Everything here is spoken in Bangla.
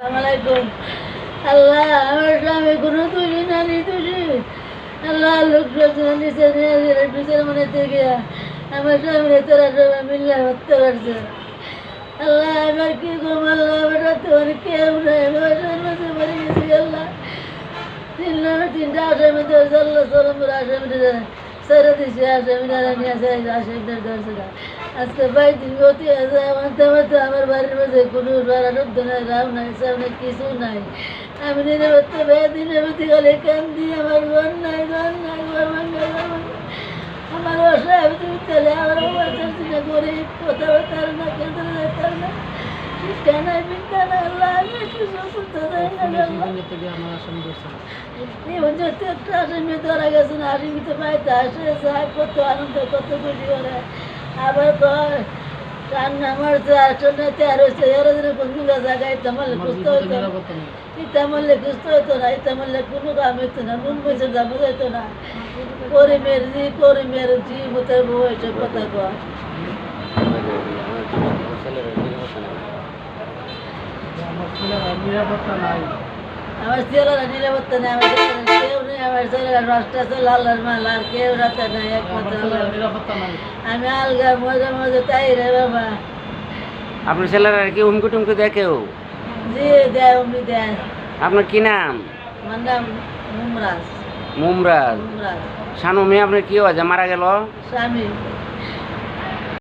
আসসালামাইকুম আল্লাহ, আমার স্বামী কোনো তুলি না তুলি আল্লাহ, লোক সবসময় নিচে নিচের মনে থেকে আমার স্বামী তোরা সবাই মিললে হত্যা করছে। আল্লাহ আমার কি ঘুম আল্লাহ, আমার তোর কেউ নাই, আমার সর্বস্ব মরে গেছি, আল্লাহ। তিন তিনটা আসামি ধরছে আল্লাহ সরমপুর আসামি ধরে ছেড়ে দিছে, আসামি ধরে নিয়ে আসে আসামি ধরছে। আজকে আছে মানতে মানতে আমার বাড়ির মধ্যে কোনো নাই রাম নাই সাম নাই কিছু নাই। আমি দিনে করতে বে দিনে গেলে কান্দি আমার ঘর নাই ঘর নাই ঘর আমার অসহায় আমি তুমি আমার চলছি না কেন্দ্র তার না আল্লাহ আমি চাই না জীবন যত একটা আসামি ধরা গেছে না আসামি তো পাইতে আসে যায় কত আনন্দ কত খুশি করে। আবার আর শোনে তেরো হচ্ছে এরো দিনে কোন জায়গায় তেমন কুস্ত হইতো না। ইতা মরলে হইতো না ইতা মরলে কোনো কাম হইতো না নুন পয়সা দাম হইতো না। করে মেরজি করে মেরজি ভূতের বউ এসব কথা কয়। আমার ছেলেরা নিরাপত্তা নেই। আমার ছেলেরা কেউ নেই আমার ছেলেরা নষ্ট আল্লাহর মাল আর কেউ রাতে নাই একমাত্র আল্লাহ আমি আলগা মজা মজা তাই রে বাবা। আপনার ছেলেরা কি উমকু টুমকু দেখেও জি দেয় দেয়। আপনার কি নাম? আমার নাম মুমরাজ। মুমরাজ। মুমরাজ। শানু মেয়ে আপনার কি হয়েছে? মারা গেল? স্বামী।